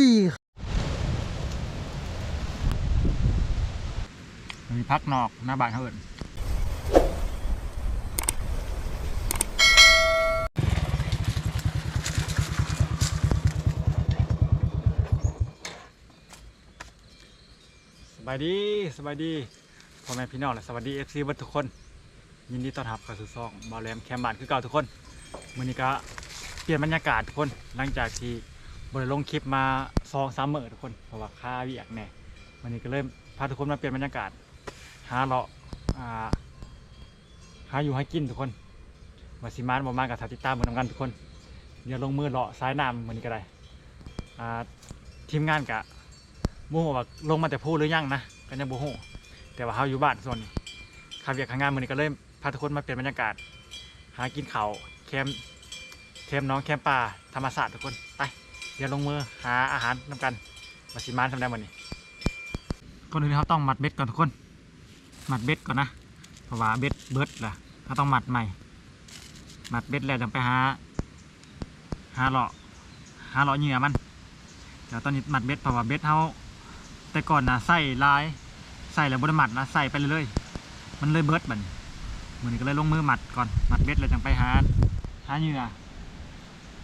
ยมีพักนอกหน้าบ้านเขาเอินสบายดีสบายดีพ่อแม่พี่น้องและสวัสดีเอฟซีทุกคน ยินดีต้อนรับเข้าสู่ซองบอลแรมแคมบ้านคือเก่าทุกคนมื้อนี้ก็เปลี่ยนบรรยากาศทุกคนหลังจากที่ บริลงคลิปมาสองสามมื้อทุกคนเพราะว่าค่าเวียกแน่วันนี้ก็เริ่มพาทุกคนมาเปลี่ยนบรรยากาศ หาเลาะหาอยู่ให้กินทุกคนมาสิมานบ่มากับทาติตามเหมือนกันทุกคน เดี๋ยวลงมือเลาะซ้ายน้ำเหมือนกันได้อ่าทีมงานกะมู่ว่าลงมาแต่พูดหรือยังนะก็ยังบ่ฮู้แต่ว่าเฮาอยู่บ้านส่วนนี้ข้าเวียกข้างงานมื้อนี้ก็เริ่มพาทุกคนมาเปลี่ยนบรรยากาศ หากินเขาแคมแคมน้องแคมป่าธรรมศาสตร์ทุกคนไป เดี๋ยวลงมือหาอาหารนำกันมาสิมานทำได้หมื้อนี้ก่อนอื่นเขาต้องมัดเบ็ดก่อนทุกคน มัดเบ็ดก่อนนะ เพราะว่าเบ็ดเบิดล่ะเขาต้องมัดใหม่ มัดเบ็ดแล้วจังไปหา หาเลาะ หาเลาะเหยื่อมัน เดี๋ยวตอนนี้มัดเบ็ดเพราะว่าเบ็ดเขาแต่ก่อนนะใส่ลาย ใส่แล้วบไดมัดนะใส่ไปเรื่อยๆมันเลยเบิดบันมือนี้ก็เลยลงมือมัดก่อน มัดเบ็ดแล้วจังไปหา หาเหยื่อ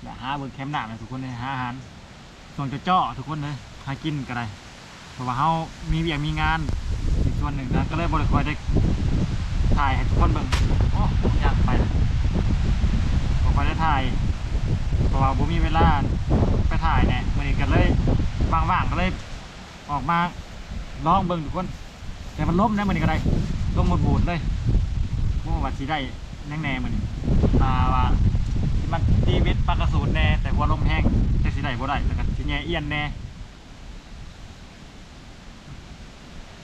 และหาเบิร์แคมป์หนาเลยทุกคนเลยหาอาหารส่วนจะเจาะทุกคนเลยหากินก็ได้เพราะว่าเขามีเวียกมีงานอีกส่วนหนึ่งนะก็เลยบริคอยได้ถ่ายให้ทุกคนเบิ่งโอ้ยากไปบริคอยได้ถ่ายเพราะว่าผมมีเวลาไปถ่ายเนี่ยมันนี้กันเลยว่างๆก็เลยออกมาลองเบิ่งทุกคน แต่มันล้มนะมันนี้ก็ได้ล้มหมดบูดเลยพวกว่าสีได้แน่แน่ๆมันนี้ตาว่า มันตีเวทปลากระสูนแน่แต่หัวลมแห้งแต่สีได้บ่ได้แต่ก็สีแง่เอียนแน่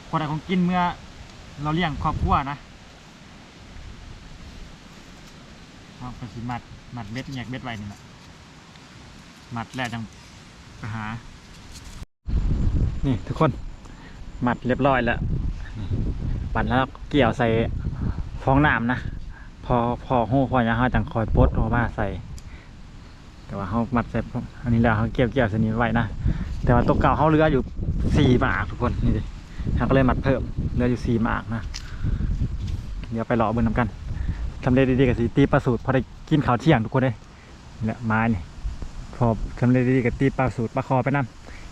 พอได้ของกินเมื่อเราเลี้ยงครอบครัวนะเอาไปสิมัดมัดเบ็ดแยกเบ็ดไว้นี่แหละมัดแล้วจังไปหา นี่ทุกคนมัดเรียบร้อยแล้วปั่นแล้วเกี่ยวใส่ฟองน้ำนะ อพอหูพอยังเขาจังคอยปดออกมาใส่ แต่ว่าเขามัดเสร็จอันนี้แล้วเขาเกี่ยวเกี่ยวสนิทไว้นะแต่ว่าตัวเก่าเขาเลืออยู่สี่หมากทุกคนนี่ดิเขาก็เลยมัดเพิ่มเลืออยู่สี่หมากนะเดี๋ยวไปรอเบิ่งน้ำกันทำเลดีๆกับสีตีปลาสูตรพอได้กินข้าวเที่ยงทุกคนเลยนี่และไม้นี่พอทำเลดีๆกับตีปลาสูตรปลาคอไปนํ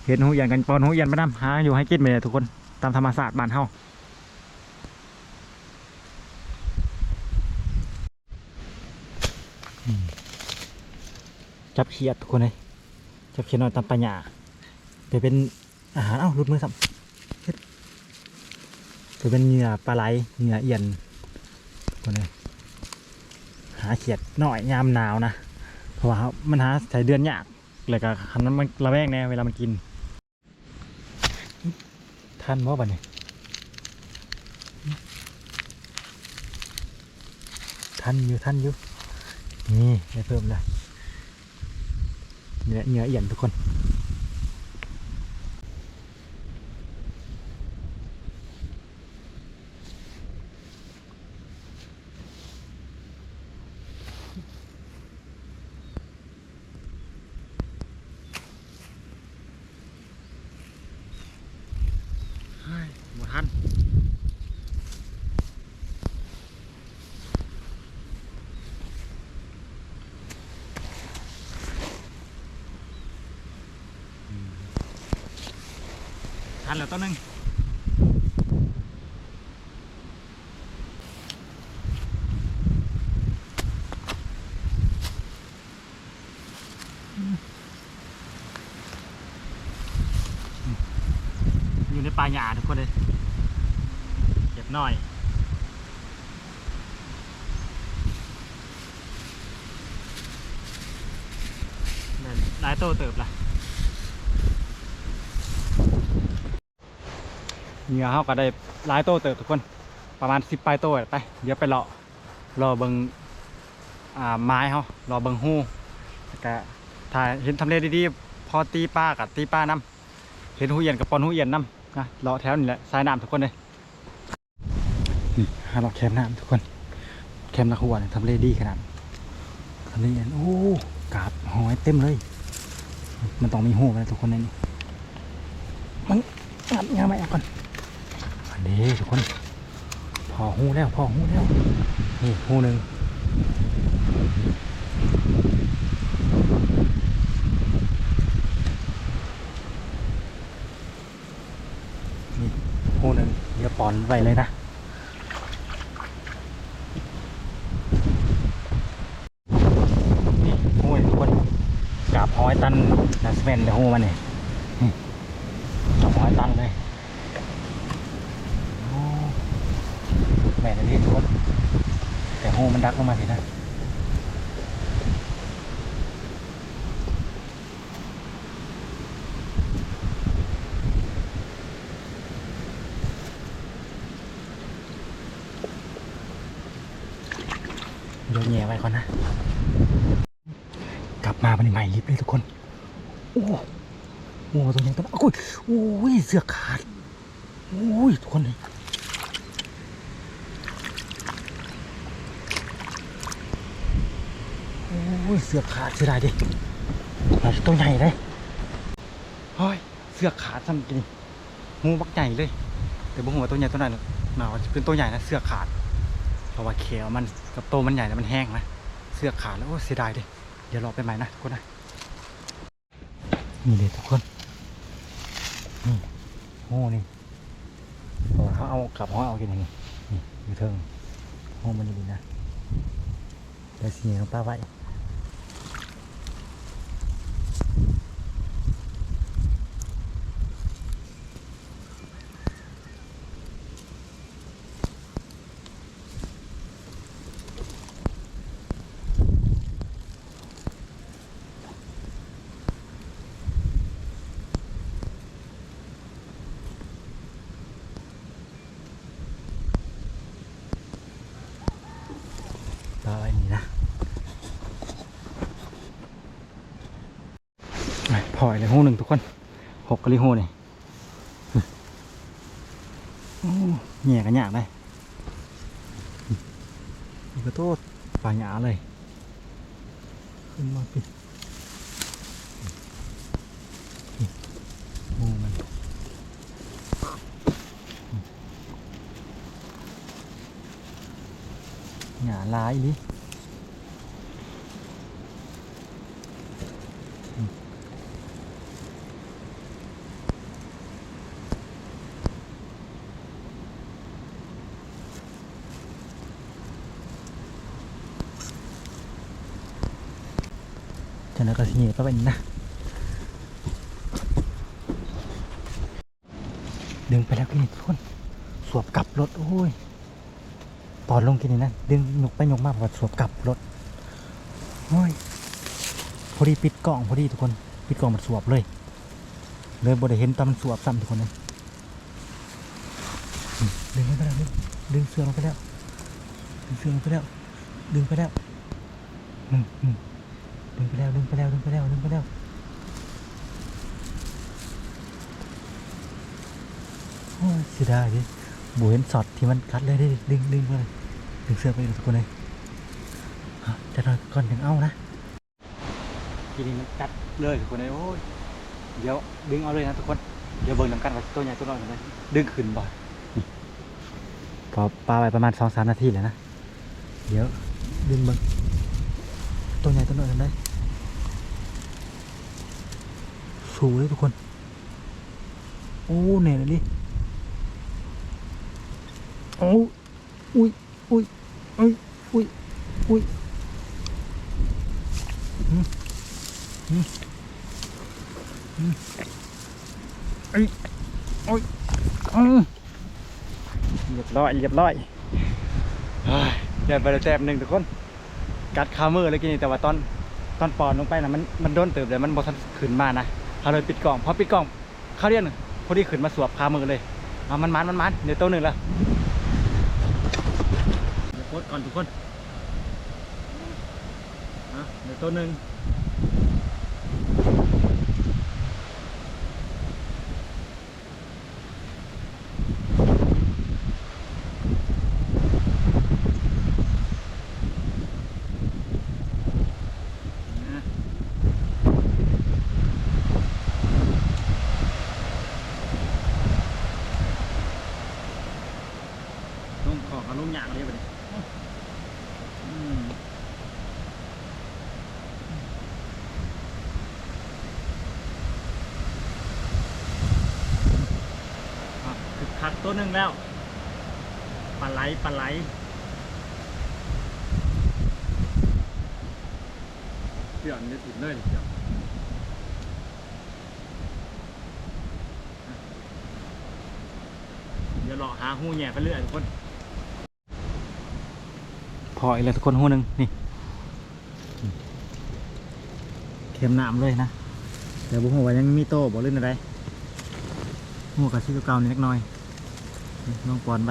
เห็นหูยันกันปอนหูยันไปนํหาอยู่ให้กินไปเลยทุกคนตามธรรมศาสตร์บ้านเฮา จับเขียดทุกคนเลยจับเขียดนอนตามปัญญาไปเป็นอาหารเอ้ารุดมือสับจะเป็นเหงื่อปลาไหลเหงื่อเอียนคนนี้หาเขียดหน่อยยามหนาวนะเพราะว่ามันหาใส่เดือนยากเลยก็คันนั้นมันระแวงแน่เวลามันกินท่านว่าบันนี้ท่านอยู่ท่านอยู่นี่ได้เพิ่มเลย เหงื่อเนื้อเอียนทุกคน หมดทันทัน แล้วต้นนึงอยู่ในป่าหญ้าทุกคนเลยเก็บหน่อยได้หลายโตเติบละ เหงื่อเขาก็ได้หลายโตเติบทุกคนประมาณสิบปลายโตไปเดี๋ยวไปเลาะรอเบิงอ่าไม้เขารอเบิงหู้ก็ถ่ายเห็นทำเลดีๆพอตีป้ากับตีป้าน้ำเห็นหูเอียนกับปอนหูเอียนน้ำนะเลาะแถวนี่แหละสายน้ำทุกคนเลยนี่หาเราแคมน้ำทุกคน แคมป์นักหัวเนี่ยทำเลดีขนาดทำเลดีโอ้กาบหอยเต็มเลย มันต้องมีหูกันทุกคนในนี้มันงัดงาไม่ออกก่อน นนี้ทุกคน พอหูแล้ว พอหูแล้ว นี่หูหนึ่งนี่หูหนึ่งเดี๋ยวปอนไว้เลยนะนี่หูยทุกคนกาบหอยตันนัสเมนเดี๋ยวหูมันนี่นี่กราบห้อยตันเลยโอ้แม่นอันนี้ทุกคน แต่หู มันดักลงมาสินะเดี๋ยวแง่ไว้ก่อนนะ กลับมาเป็นใหม่ลิฟต์เลยทุกคน โอ้โหตัวยังตัวนั้นโอ้ยเสือขาด โอ้ย ทุกคนเลย อ้ยเสือกขาดเสียดายดิอาจจะตัวใหญ่เลยเฮ้ยเสือกขาดซ้ำกินงูบักใหญ่เลย แต่บุ้งว่าตัวใหญ่ตัวนั้นหนาวเป็นตัวใหญ่นะเสือกขาด เพราะว่าเขียวมันกับโตวมันใหญ่แล้วมันแห้งนะเสือกขาดแล้วโอ้เสียดายดิเดี๋ยวรอไปใหม่นะทุกคนนะนี่เลยทุกคนนี่โง่นี่เพราะว่าเขาเอากลับห้องเอากินอย่างนี้นี่อยู่เทิงห้องมันอยู่ดีนะแต่สีของป้าไว้ ไปพอยเลยห้องหนึ่งทุกคนหกกะลิโฮนี่โอ้แง่กันยากเลยนี่ก็โทษปลาหยาเลย ขึ้นมาปิดนี่โอ้มันหยาลายดิ จะนักกระสีก็เป็นนะดึงไปแล้วกินทุกคนสวบกลับรถโอ้ยตอนลงกินนี่นะดึงยกไปยกมาพอสวบกลับรถโอ้ยพอดีปิดกล่องพอดีทุกคนปิดกล่องมันสวบเลย เลยบ่ได้เห็นตอนมันสวบซ้ำทุกคนเลยดึงไปแล้วดึงดึงเสื้อลงไปแล้วดึงเสื้อลงไปแล้วดึงไปแล้วอืมอืม ดึงไปแล้วดึงไปแล้วดึงไปแล้วดึงไปแล้วโอ้ยเสียดายดิบูเห็นช็อตที่มันคัดเลยได้ดึงดึงไปเลยดึงเสื้อไปเลยทุกคนเลยอะจะนอนก่อนถึงเอานะทีนี้มันกัดเลยทุกคนเลยโอ้ยเดี๋ยวดึงเอาเลยนะทุกคนเดี๋ยวเบิ่งน้ำกันว่าตัวใหญ่ตัวน้อยกันเลยดึงขึ้นบ่อยนี่พอปลาไปประมาณสองสามนาทีเลยนะเดี๋ยวดึงเบิ่งตัวใหญ่ตัวน้อยกันเลย สูงเลยทุกคน โอ้เนี่ยเลยดิโอ้อุ้ยอุ้ยอุ้ยอุ้ยอุ้ยอืมอืมอืมไอ้ยโอ้ยอืมเรียบร้อยเรียบร้อยเฮ้ยเดินไปแล้วแต้มหนึ่งทุกคน กัดคามือเลยกินนี่แต่ว่าตอนตอนปอนลงไปนะมันมันโดนเติบเลยมันบอทันขึ้นมานะ เขาเลยปิดกล่องพอปิดกล่องเขาเรียกหนึ่งพอดีขึ้นมาสวบพามือเลยเอามันมันมันมันเดี๋ยวตัวหนึ่งละเดี๋ยวโคตก่อนทุกคนอะเดี๋ยวตัวหนึ่งนะ ตัวหนึ่งแล้วปลาไหลปลาไหลเดี๋ยวนี้ถึงเลยเดี๋ยวเดี๋ยวรอหาหูแหย่ไปเรื่อยทุกคน พออีกแล้วทุกคนหูหนึ่งนี่เข็มน้ำเลยนะแต่บุหัวายังมีโต้บอกเล่นอะไรหัวกับชิคเก่านี่เล็กน้อย น้องปอนไป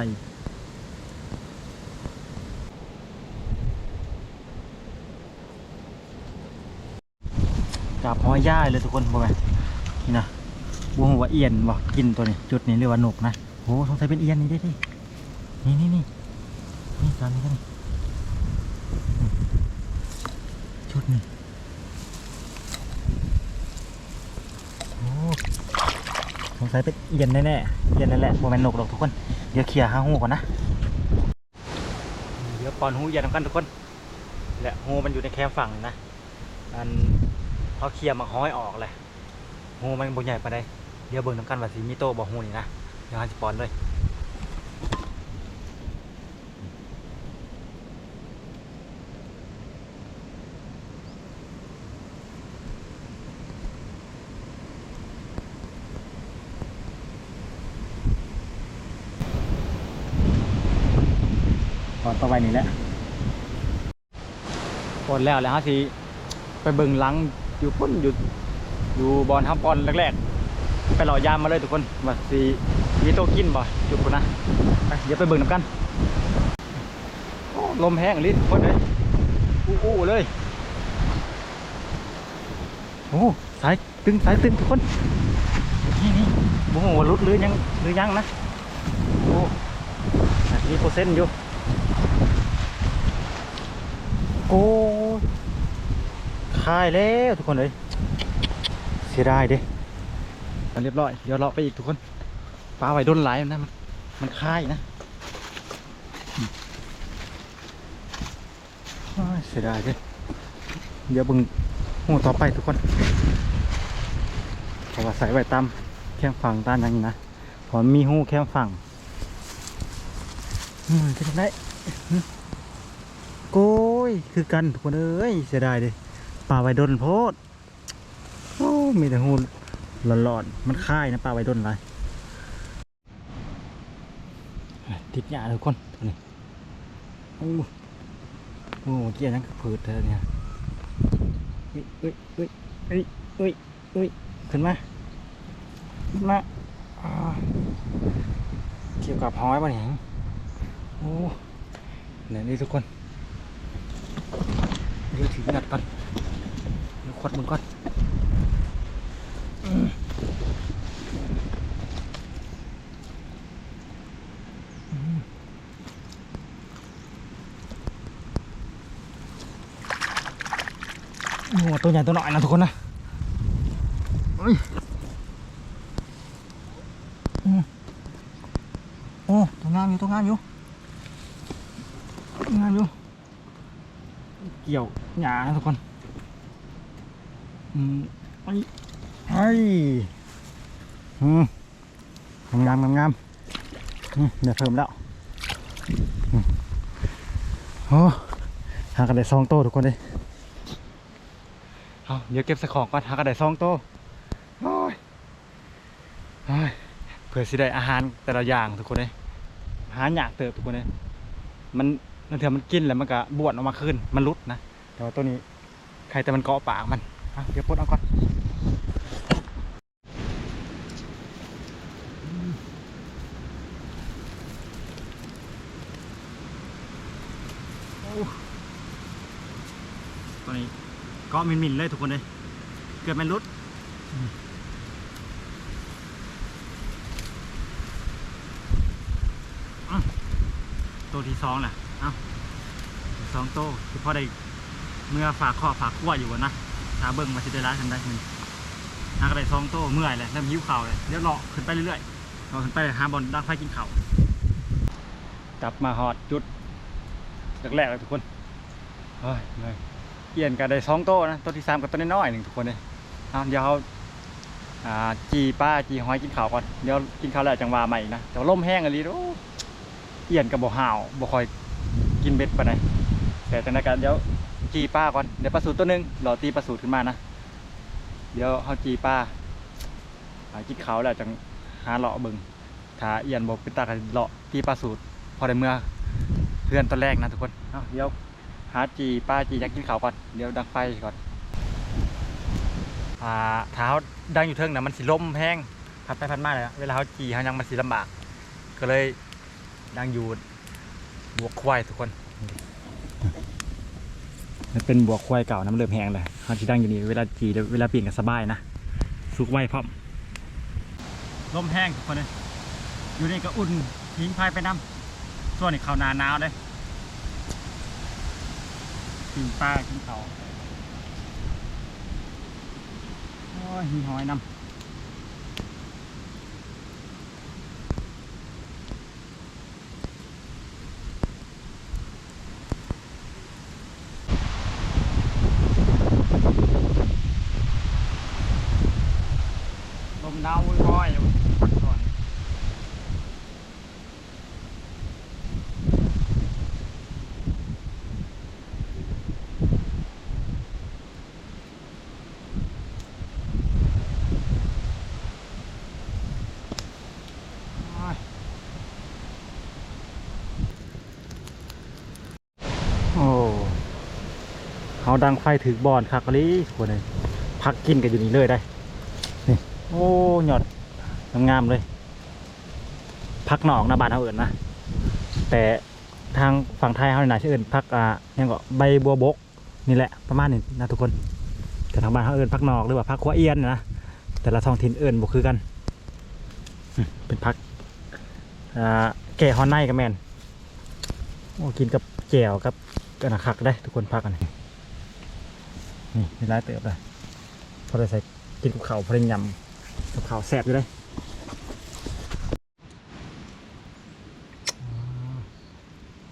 กับหอยย่ายเลยทุกคนบอกไปนี่นะบุหัวาเอียนบอกกินตัวนี้ จุดนี้เรียกว่าหนกนะโหสงสัยเป็นเอียนนี่ได้ดินี่นี่นี่นี่ตามนี้กันนี่นี่ชุดนี้ โอ้ส งสัยเป็นเย็นแน่ๆเย็นนั่นแหละโมเมนนกหรอกทุกคน เดี๋ยวเคลียร์ห้าหูก่อนนะ เดี๋ยวปอนหูเย็นทำกันทุกคน และหูมันอยู่ในแคมฝั่งนะ อันเขาเคลียร์มาห้อยออกเลยหูมันบนใหญ่ไปได้เดี๋ยวเบิ่งทำกันว่าสีมีโตบอกหูนี่นะเดี๋ยวหันสปอนเลย นต่อไปนี่แหละปนแล้วแล้วฮะสิไปเบิ่งหลังอยู่พ้นอยู่อยู่บอลทับบอลแรกๆไปหล่อยามมาเลยทุกคนว่าสิมีโตกินบ่จุดคนนะไปเดี๋ยวไปเบิ่งน้ำกันลมแห้งลิ้นทุกคนเลยอู้อู้เลยโอ้สายตึงสายตึงทุกคนนี่นี่โอ้โหรุดหรือยังหรือยังนะโอ้มีเปอร์เซ็นต์อยู่ โอ้คายแล้วทุกคนเลยเสียดายเด้มันเรียบร้อย เดี๋ยวเราไปอีกทุกคน ปลาไหว้ดนไหลนะ มันมันคายนะเสียดายเด้เดี๋ยวบึงหูต่อไปทุกคนเพราะว่าใส่ไว้ตามแข้งฝั่งด้านอย่างนี้นะเพอมีหูแข้งฝั่งอืมจะได้ ย คือกันทุกคนเอ้ยเสียดายเลยป่าไวดนโพดโอ้มีแต่หูหลอนๆมันค่ายนะป่าไวดนอะไรติดหยาทุกคนตัวนี้โอ้โอ้เกี่ยนั่นคือผืดเธอเนี่ยเอ้ยเอ้ยเอ้ยเอ้ยเอ้ยเอ้ยขึ้นมาขึ้นมาอ่าเกี่ยวกับห้อยป่ะเนี่ยโอ้เนี่ยนี่ทุกคน เดี๋ยวถือหนัดก่อนเดี๋ยวขวดมึงก่อนอืมอืมโอ้ตัวใหญ่ตัวหน่อยนะทุกคนนะเอ้ยอืมโอ้ตัวงามอยู่ตัวงามอยู่ตัวงามอยู่เกี่ยวหยานะทุกคนอืมไอ้ไอ้อืมงามงามงามอืมเดี๋ยวเพิ่มแล้วอืมโอ้หากันได้ซองโตทุกคนเลยเอาเดี๋ยวเก็บใส่ของก่อนหากันได้ซองโตโอ้ยโอ้ยเพื่อสิได้อาหารแต่ละอย่างทุกคนเลยหาหยากเติบทุกคนเลยมันนั่นเถอะมันกินแล้วมันก็บวดออกมาขึ้นมันรุดนะ แต่ว่าตัวนี้ใครแต่มันเกาะปากมันอะเดี๋ยวปลดเอาก่อนตัวนี้เกาะมินมินๆเลยทุกคนเลยเกือบมันรุดตัวที่สองแหละเอ้าสองโตคือพอได้ เมื่อฝากข้อฝากขั้วอยู่อะนะถ้าเบิ้งมาสิได้ร้ายทันได้มันหากได้องโต้เมื่อยเลยเริ่มหิวเข่าเลยเดี๋ยวรอขึ้นไปเรื่อยๆรอขึ้นไปหาบอลดักไฟกินเข้ากลับมาหอดจุดแรกๆเลยทุกคนเฮ้ยเลยเปลี่ยนกันได้สองโต้นะตัวที่สามกับตัวน้อยหนึ่งทุกคนเลยเอาเดี๋ยวเอาจีป้าจีหอยกินข้าวก่อนเดี๋ยวกินข้าวแล้วจังหวาใหม่นะแต่ว่าล่มแห้งอะไรดูเอียนกับบ่ห่าวบ่คอยกินเบ็ดปานแต่จังไดกันเดี๋ยว จีป้าก่อน เดี๋ยวปลาสูตรตัวหนึงรอตีปลาสูตรขึ้นมานะ เดี๋ยวเฮาจีป้าหากินข้าวแล้วจังหาเลาะเบิ่งถ้าเอียนบ่เป็นตากเลาะตีปลาสูตร พอได้เมื่อเพื่อนตอนแรกนะทุกคนเเดี๋ยวหาจีป้าจีอยากกินข้าวก่อน เดี๋ยวดังไฟก่อนอ่าเท้าดังอยู่เทิงนะมันสิล่มแห้งพัดไปพัดมาเลยอะเวลาเขาจีเขายังมันสิลำบาก ก็เลยดังอยู่บวกควายทุกคน มันเป็นบวกควายเก่าน้ำเริ่มแห้งเลยเขาจีดังอยู่นี่เวลาจีเวลาเปลี่ยนกันสบายนะสุกไวพร้อมลมแห้งทุกคนเลยอยู่นี่ก็อุ่นทิ้งพายไปน้ำส่วนนี้เขานาหนาวเลยกินปลากินเขาโอ้ยมีหอยน้ำลมหนาววุ้ยห้อยอยู่ก่อนโอ้ยโอ้เขา ดังไฟถือบอนคักเลยคนเลยพักกินกันอยู่นี่เลยได้นี่โอ้หยอดงามๆเลยพักหนองนะบานเขาเอิญนะแต่ทางฝั่งไทยเขาเนี่ยนะชื่อเอิญพักอ่ายังก็ใบบัวบกนี่แหละประมาณนี้นะทุกคนแต่ทางบ้านเขาเอิญพักนอกหรือว่าพักขัวเอียนนะแต่ละท้องถิ่นเอิญบ่คือกันเป็นพักแก่ฮอนไนกับแมนโอ้กินกับแจ่วกับกันคักได้ ทุกคนพักกัน นี่มีร้ายเติบเลยพอได้ใส่กินกับข้าวพอได้ยำกับข้าวแซ่บอยู่เลย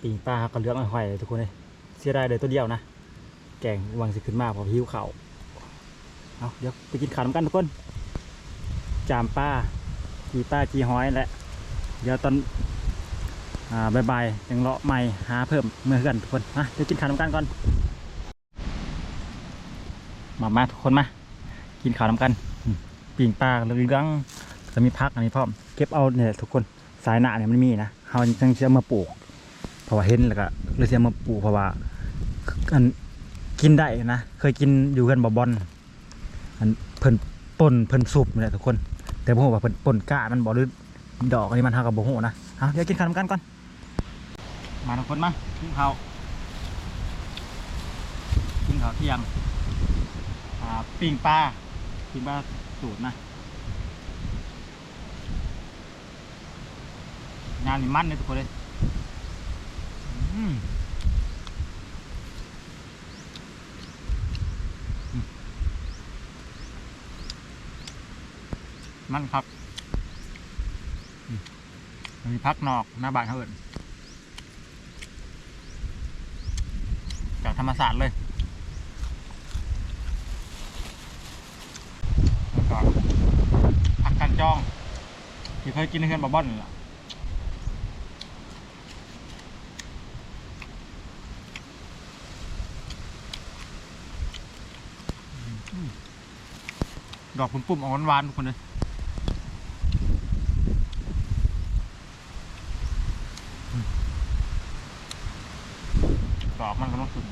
ปิงปลาก็เลืองหอยเลยทุกคนเลยเสียดายเลยตัวเดียวนะ แกงวางสิขึ้นมาเพอหิวข้าวเอาเดี๋ยวไปกินข้าวน้ำกันทุกคน จามป้าจีป้าจีหอยแหละเดี๋ยวตอนอ่าบายยังเลาะใหม่หาเพิ่มเมื่อกันทุกคนมาเดี๋ยวกินข้าวน้ำกันก่อน มามาทุกคนมา กินข้าวน้ำกันปิ่งปลาเหลืองจะมีพักอันนี้พร้อมเก็บเอาเนี่ยทุกคนสายหนาเนี่ยมันมีนะเขาจังเชื่อมาปลูกเพราะว่าเห็นแล้วก็เลยเสียมาปลูกเพราะว่าอันกินได้นะเคยกินอยู่กันบ่บอนอันเพิ่นป่นเพิ่นสุบเนี่แหละทุกคน แต่บ่ฮู้ว่าเพิ่นป่นก้ามันบ่หรือดอกอันนี้มันเฮากับบ่ฮู้นะเอาเดี๋ยวกินข้าวน้ำกันก่อนมาทุกคนมากินข้าวกินข้าวเที่ยง อ่าปิ้งปลาปิ้งปลาสูตรนะงานนี่มันเลยทุกคนเลยอืมมันครับมีพักนอกหน้าบ้านเขาเอินจากธรรมศาสตร์เลยแล้วก็ผักกัน จองที่เคยกินในเฮือนบาบอนนี่แหละดอกปุ่มๆออกหวานๆทุกคนเลยดอกมันก็ต้องสุด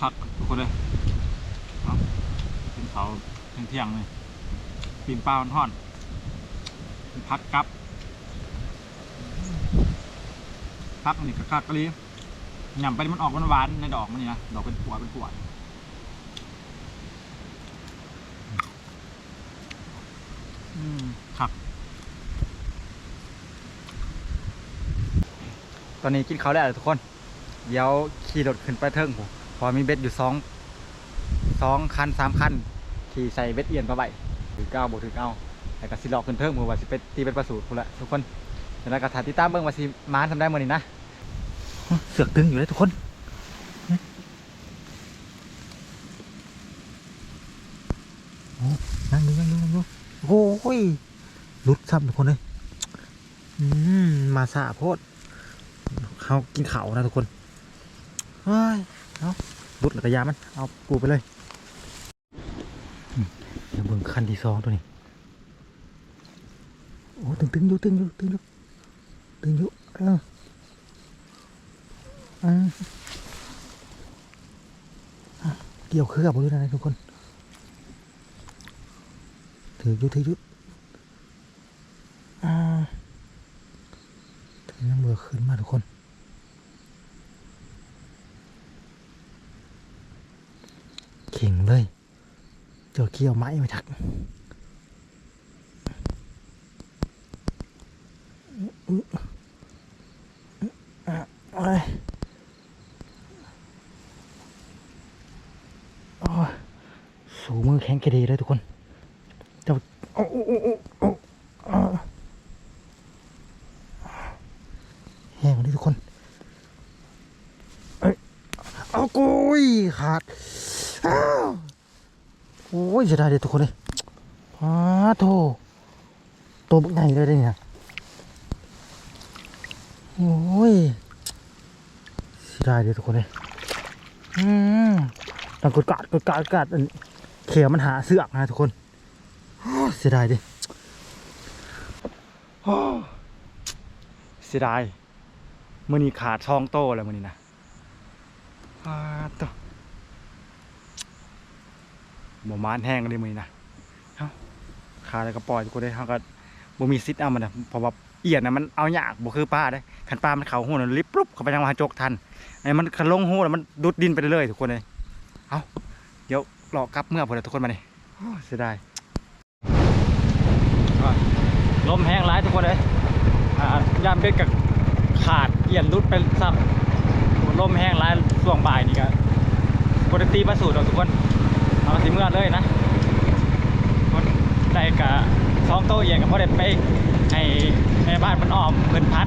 ผักทุก คนเลยเอาเป็นเขาเที่ยงๆเลยปีนปลาทอดๆเป็นพักกับพักนี่ก็คักกะลีหย่ำไปมันออกหวานๆในดอกมันนี่นะดอกเป็นปัวเป็นปัวอืมครับตอนนี้กินข้าวแล้วทุกคน เดี๋ยวขี่รถขึ้นไปเทิงผม พอมีเบ็ดอยู่สองสองคันสามคันขี่ใส่เบ็ดเอียนปลาใบถือเก้าบวกถือเก้าแต่ก็สิหลอกขึ้นเทิงมือว่าสิไปตีเป็นประสูตรพูนละทุกคนแล้วก็ถ่ายติดตาเบิ่งว่าสิมานทำได้เมื่อนี้นะเสือกตึงอยู่เลยทุกคนโอ้นั่งดูนั่งดูนั่งดูโอ้ยรุดซ้ำทุกคนเลยมาสะโพดเขากินเขานะทุกคนเฮ้ย เอารุดหลักยามัน เอาปูไปเลยเดี๋ยวเบิ่งคันที่สองตัวนี้ โอ้ ตึงตึงอยู่ตึงอยู่ตึงอยู่ตึงอยู่เออเกี่ยวเครือบมาด้วยนะทุกคน ถืออยู่ถืออยู่อ่าถือน้ำเบือขึ้นมาทุกคน เข่งเลย เกี่ยวไม้ไม่ทักโอ้ยสูงมือแข็งกระดีเลยทุกคนเจ้าโอ้โอ้โอ้โอ้โอ้อ่าแห้งเลยทุกคน เอ้ย เอากุยขาดอ้าว โอ้ยจะได้เลยทุกคนเลยอ้าโถตัวบักใหญ่เลยเนี่ยโอ้ยเสียดายเลยทุกคนเลยอืมต้องกดกาดกดกาดกดกาดอันเขียวมันหาเสือกนะทุกคนเสียดายดิโอ้เสียดายมื่อนี้ขาดช่องโตแล้วมื่อนี้นะอา โตบ่มานแห้งเลยมื่อนะเอ้าขาดแล้วก็ปล่อยทุกคนเลยเขาก็บ่มีซิทเอามันนะเพราะว่าเอียดนะมันเอายากบ่คือปลาได้ขันปลามันเข่าหูนะลิบปุ๊บเข้าไปทางมหาโจกทันไอ้มันขันลงหูแล้วมันดุดดินไปเรื่อยๆทุกคนเลยเอาเดี๋ยวรอกลับเมื่อพอดทุกคนมานี่โอ้เสียดายลมแห้งร้ายทุกคนเลยอ่ายามเป็ดกับขาดเอียนรุดไปซับลมแห้งร้ายช่วงบ่ายนี่ก็ปกติมาสูตรทุกคน เอาสิเมื่อเลยนะคนได้กับสองโต๊ะเอียนกับพ่อเด็ดไปให้แม่บ้านมันอ้อมเพิ่นพัด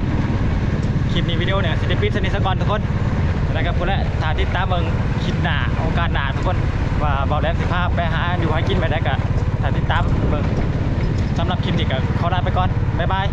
คลิปนี้วิดีโอเนี่ยสิได้ปิดสนิทสกอนทุกคนแล้วก็พูดแล้วถ้าติดตามเบิ่งคลิปหนาโอกาสหนาทุกคนว่าเบาแหลมสิพาพไปหาอยู่หากินไปได้ก็ถ้าติดตามเบิ่งสำหรับคลิปนี้ก็ขอลาไปก่อนบ๊ายบาย